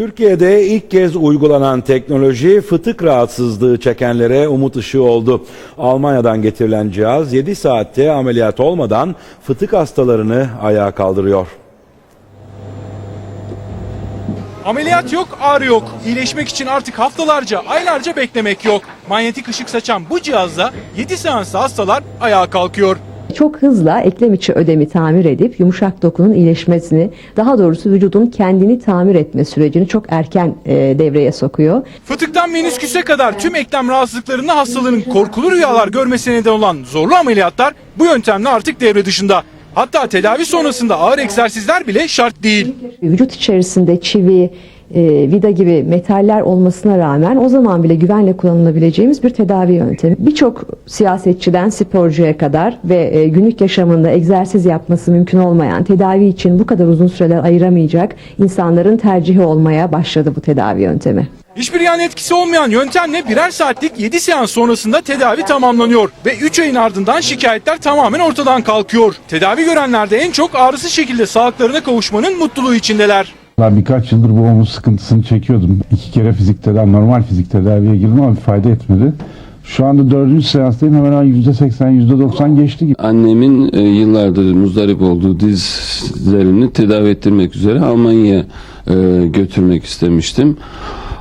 Türkiye'de ilk kez uygulanan teknoloji fıtık rahatsızlığı çekenlere umut ışığı oldu. Almanya'dan getirilen cihaz 7 saatte ameliyat olmadan fıtık hastalarını ayağa kaldırıyor. Ameliyat yok, ağrı yok. İyileşmek için artık haftalarca, aylarca beklemek yok. Manyetik ışık saçan bu cihazla 7 seansla hastalar ayağa kalkıyor. Çok hızla eklem içi ödemi tamir edip yumuşak dokunun iyileşmesini, daha doğrusu vücudun kendini tamir etme sürecini çok erken e, devreye sokuyor. Fıtıktan menisküse kadar tüm eklem rahatsızlıklarında hastaların korkulu rüyalar görmesine neden olan zorlu ameliyatlar bu yöntemle artık devre dışında. Hatta tedavi sonrasında ağır egzersizler bile şart değil. Vücut içerisinde çivi, e, vida gibi metaller olmasına rağmen o zaman bile güvenle kullanılabileceğimiz bir tedavi yöntemi. Birçok siyasetçiden sporcuya kadar ve e, günlük yaşamında egzersiz yapması mümkün olmayan, tedavi için bu kadar uzun süreler ayıramayacak insanların tercihi olmaya başladı bu tedavi yöntemi. Hiçbir yan etkisi olmayan yöntemle birer saatlik 7 seans sonrasında tedavi tamamlanıyor ve 3 ayın ardından şikayetler tamamen ortadan kalkıyor. Tedavi görenler de en çok ağrısız şekilde sağlıklarına kavuşmanın mutluluğu içindeler. Ben birkaç yıldır bu omuz sıkıntısını çekiyordum. İki kere fizik tedavi, normal fizik tedaviye girdim ama bir fayda etmedi. Şu anda dördüncü seanstayım hemen hemen yüzde seksen, yüzde doksan geçti gibi. Annemin e, yıllardır muzdarip olduğu dizlerini tedavi ettirmek üzere Almanya'ya e, götürmek istemiştim.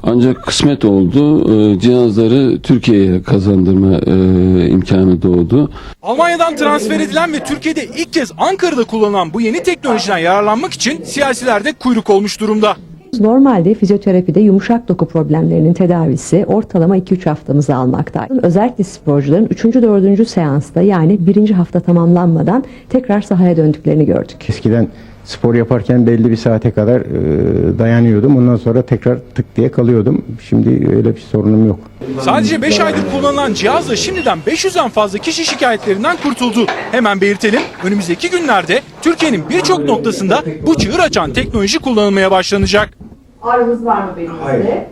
Ancak kısmet oldu. E, cihazları Türkiye'ye kazandırma e, imkanı doğdu. Almanya'dan transfer edilen ve Türkiye'de ilk kez Ankara'da kullanılan bu yeni teknolojiden yararlanmak için siyasilerde kuyruk olmuş durumda. Normalde fizyoterapide yumuşak doku problemlerinin tedavisi ortalama 2-3 haftamızı almakta. Özellikle sporcuların 3. 4. seansta yani 1. hafta tamamlanmadan tekrar sahaya döndüklerini gördük. Eskiden spor yaparken belli bir saate kadar e, dayanıyordum. Ondan sonra tekrar tık diye kalıyordum. Şimdi öyle bir sorunum yok. Sadece 5 aydır kullanılan cihazla şimdiden 500'den fazla kişi şikayetlerinden kurtuldu. Hemen belirtelim önümüzdeki günlerde Türkiye'nin birçok noktasında bu çığır açan teknoloji kullanılmaya başlanacak. Ağrınız var mı belinizde?